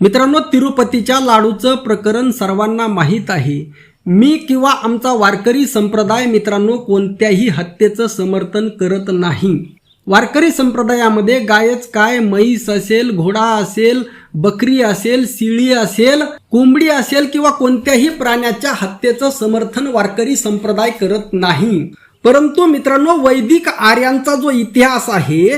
मित्रांनो तिरुपतीच्या लाडूचं प्रकरण सर्वांना माहीत आहे. मी किंवा आमचा वारकरी संप्रदाय मित्रांनो कोणत्याही हत्येचं समर्थन करत नाही. वारकरी संप्रदायामध्ये गायच काय म्हैस असेल घोडा असेल बकरी असेल शिळी असेल कोंबडी असेल किंवा कोणत्याही प्राण्याच्या हत्येचं समर्थन वारकरी संप्रदाय करत नाही. परंतु मित्रांनो वैदिक आर्यांचा जो इतिहास आहे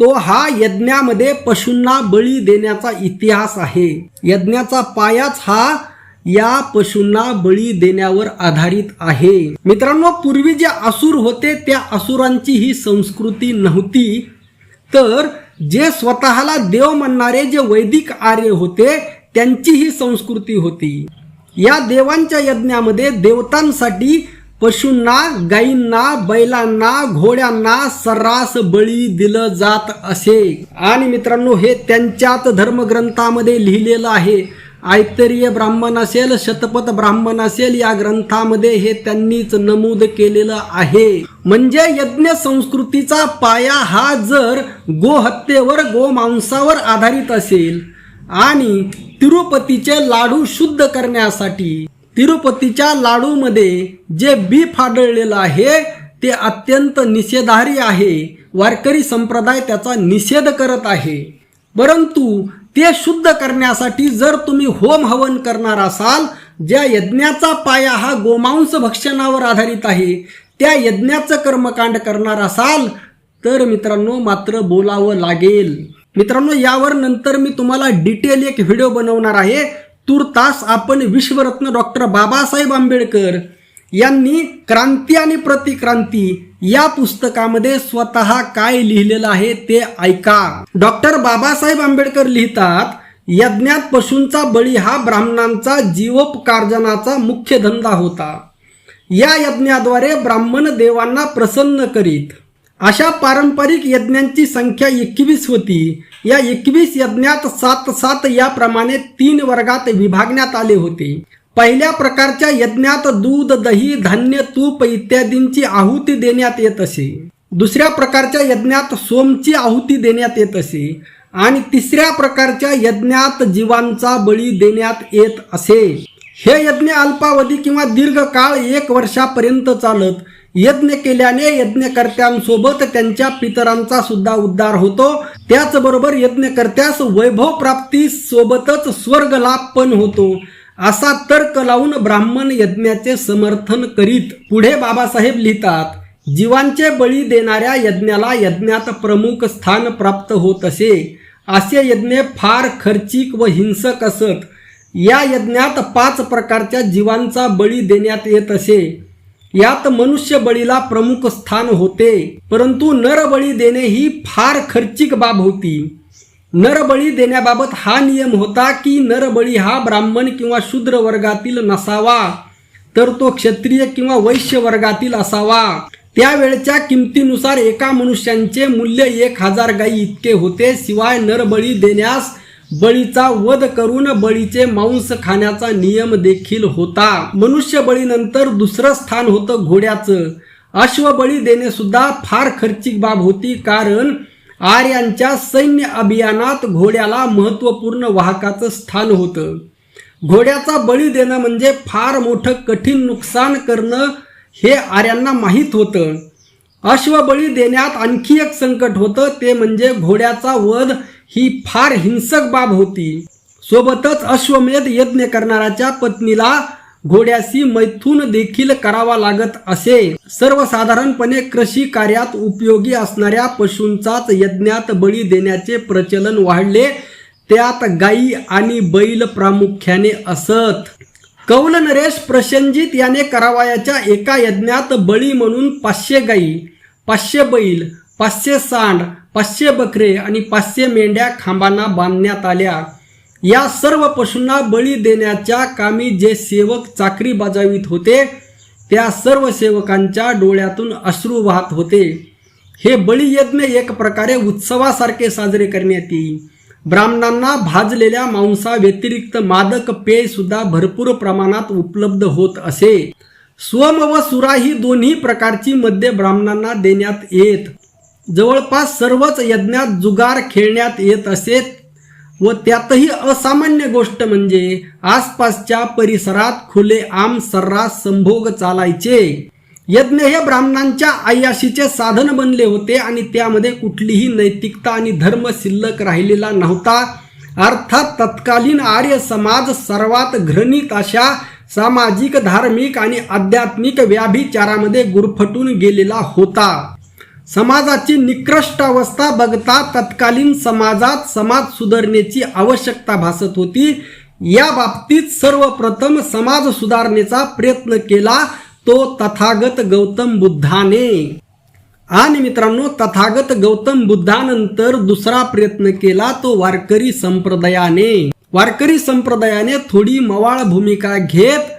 तो हा यज्ञामध्ये पशूंना बळी देण्याचा इतिहास आहे. यज्ञाचा पायाच हा या पशूंना बळी देण्यावर आधारित आहे. मित्रांनो पूर्वी जे असुर होते त्या असुरांची ही संस्कृती नव्हती. तर जे स्वतःला देव म्हणणारे जे वैदिक आर्य होते त्यांची ही संस्कृती होती. या देवांच्या यज्ञामध्ये देवतांसाठी पशूंना गायींना बैलांना घोड्यांना सर्रास बळी दिलं जात असे. आणि मित्रांनो हे त्यांच्यात धर्मग्रंथामध्ये लिहिलेलं आहे. ऐतरीय ब्राह्मण असेल शतपथ ब्राह्मण असेल या ग्रंथामध्ये हे त्यांनीच नमूद केलेलं आहे. म्हणजे यज्ञ संस्कृतीचा पाया हा जर गोहत्येवर गोमांसावर आधारित असेल आणि तिरुपतीचे लाडू शुद्ध करण्यासाठी तिरुपतीच्या लाडूमध्ये जे बी फाडळलेलं आहे ते अत्यंत निषेधारी आहे. वारकरी संप्रदाय त्याचा निषेध करत आहे. परंतु ते शुद्ध करण्यासाठी जर तुम्ही होम हवन करणार असाल ज्या यज्ञाचा पाया हा गोमांस भक्षणावर आधारित आहे त्या यज्ञाचं कर्मकांड करणार असाल तर मित्रांनो मात्र बोलावं लागेल. मित्रांनो यावर नंतर मी तुम्हाला डिटेल एक व्हिडिओ बनवणार आहे. तुर्तास आपण विश्वरत्न डॉक्टर बाबासाहेब आंबेडकर यांनी क्रांती आणि प्रतिक्रांती या पुस्तकामध्ये स्वतः काय लिहिलेलं आहे ते ऐका. डॉक्टर बाबासाहेब आंबेडकर लिहितात यज्ञात पशूंचा बळी हा ब्राह्मणांचा जीवोपकार्जनाचा मुख्य धंदा होता. या यज्ञाद्वारे ब्राह्मण देवांना प्रसन्न करीत अशा पारंपरिक यज्ञांची संख्या एकवीस होती. या एकवीस यज्ञात सात सात याप्रमाणे तीन वर्गात विभागण्यात आले होते. पहिल्या प्रकारच्या यज्ञात दूध दही धान्य तूप इत्यादींची आहुती देण्यात येत असे. दुसऱ्या प्रकारच्या यज्ञात सोमची आहुती देण्यात येत असे. आणि तिसऱ्या प्रकारच्या यज्ञात जीवांचा बळी देण्यात येत असे. हे यज्ञ अल्पावधी किंवा दीर्घकाळ एक वर्षापर्यंत चालत यज्ञ केल्याने यज्ञकर्त्यांसोबत त्यांच्या पितरांचा सुद्धा उद्धार होतो. त्याचबरोबर यज्ञकर्त्यास वैभव प्राप्ती सोबतच स्वर्ग लाभ पण होतो. असा तर्क लावून ब्राह्मण यज्ञाचे समर्थन करीत पुढे बाबासाहेब लिहितात जीवांचे बळी देणाऱ्या यज्ञाला यज्ञात प्रमुख स्थान प्राप्त होत असे. असे यज्ञ फार खर्चिक व हिंसक असत. या यज्ञात पाच प्रकारच्या जीवांचा बळी देण्यात येत असे. यात मनुष्य बळीला प्रमुख स्थान होते. परंतु नरबळी देणे ही फार खर्चिक बाब होती. नरबळी देण्याबाबत हा नियम होता की नरबळी हा ब्राह्मण किंवा शूद्र वर्गातील नसावा तर तो क्षत्रिय किंवा वैश्य वर्गातील असावा. त्यावेळच्या किमतीनुसार एका मनुष्यांचे मूल्य एक हजार गायी इतके होते शिवाय नरबळी देण्यास बळीचा वध करून बळीचे मांस खाण्याचा नियम देखील होता. मनुष्य बळीनंतर दुसरं स्थान होतं घोड्याचं. अश्वबळी देणे सुद्धा फार खर्चिक बाब होती कारण आर्यांच्या सैन्य अभियानात घोड्याला महत्त्वपूर्ण वाहकाचं स्थान होतं. घोड्याचा बळी देणं म्हणजे फार मोठं कठीण नुकसान करणं हे आर्यांना माहीत होतं. अश्वबळी देण्यात आणखी एक संकट होतं ते म्हणजे घोड्याचा वध ही फार हिंसक बाब होती. सोबतच अश्वमेध यज्ञ करणाऱ्याच्या पत्नीला घोड्याशी मैथून देखील करावा लागत असे. सर्वसाधारणपणे कृषी कार्यात उपयोगी असणाऱ्या पशूंचाच यज्ञात बळी देण्याचे प्रचलन वाढले. त्यात गायी आणि बैल प्रामुख्याने असत. कौल नरेश प्रशंजित याने करावायाच्या एका यज्ञात बळी म्हणून पाचशे गायी पाचशे बैल पाचशे सांड पाचशे बकरे आणि पाचशे मेंढ्या खांबांना बांधण्यात आल्या. या सर्व पशूंना बळी देण्याच्या कामी जे सेवक चाकरी बजावित होते त्या सर्व सेवकांच्या डोळ्यातून अश्रू वाहत होते. हे बळीयज्ञ एक प्रकारे उत्सवासारखे साजरे करण्यात येईल. ब्राह्मणांना भाजलेल्या मांसाव्यतिरिक्त मादक पेय सुद्धा भरपूर प्रमाणात उपलब्ध होत असे. सोम व सुरा ही दोन्ही प्रकारची मद्य ब्राह्मणांना देण्यात येत. जवळपास सर्वच यज्ञात जुगार खेळण्यात येत असे व त्यातही असामान्य गोष्ट म्हणजे आसपासच्या परिसरात खुले आम सर्रास संभोग चालायचे. यज्ञ हे ब्राह्मणांच्या आयाशीचे साधन बनले होते आणि त्यामध्ये कुठलीही नैतिकता आणि धर्म शिल्लक राहिलेला नव्हता. अर्थात तत्कालीन आर्य समाज सर्वात घृणित अशा सामाजिक धार्मिक आणि आध्यात्मिक व्याभिचारामध्ये गुरफटून गेलेला होता. समाजाची निकृष्ट अवस्था बघता तत्कालीन समाजात समाज सुधारणेची आवश्यकता भासत होती. या बाबतीत सर्वप्रथम समाज सुधारणेचा प्रयत्न केला तो तथागत गौतम बुद्धाने. आणि मित्रांनो तथागत गौतम बुद्धानंतर दुसरा प्रयत्न केला तो वारकरी संप्रदायाने. वारकरी संप्रदायाने थोडी मवाळ भूमिका घेत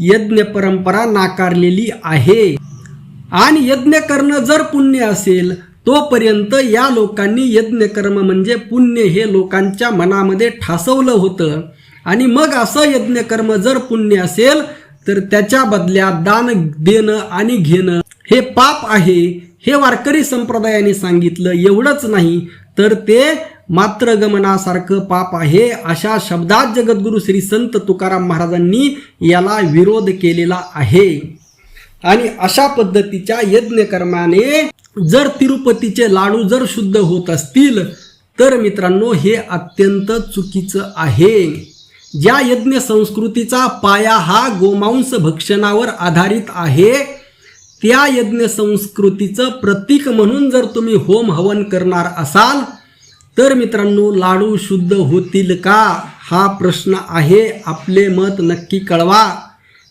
यज्ञ परंपरा नाकारलेली आहे. आणि यज्ञ करणं जर पुण्य असेल तोपर्यंत या लोकांनी यज्ञकर्म म्हणजे पुण्य हे लोकांच्या मनामध्ये ठासवलं होतं. आणि मग असं यज्ञकर्म जर पुण्य असेल तर त्याच्या बदल्यात दान देणं आणि घेणं हे पाप आहे हे वारकरी संप्रदायाने सांगितलं. एवढंच नाही तर ते मात्र गमनासारखं पाप आहे अशा शब्दात जगद्गुरु श्री संत तुकाराम महाराजांनी याला विरोध केलेला आहे. आणि अशा पद्धतीच्या यज्ञकर्माने जर तिरुपतीचे लाडू जर शुद्ध होत असतील तर मित्रांनो हे अत्यंत चुकीचं आहे. ज्या यज्ञ संस्कृतीचा पाया हा गोमांस भक्षणावर आधारित आहे त्या यज्ञ संस्कृतीचं प्रतीक म्हणून जर तुम्ही होम हवन करणार असाल तर मित्रांनो लाडू शुद्ध होतील का? हा प्रश्न आहे. आपले मत नक्की कळवा.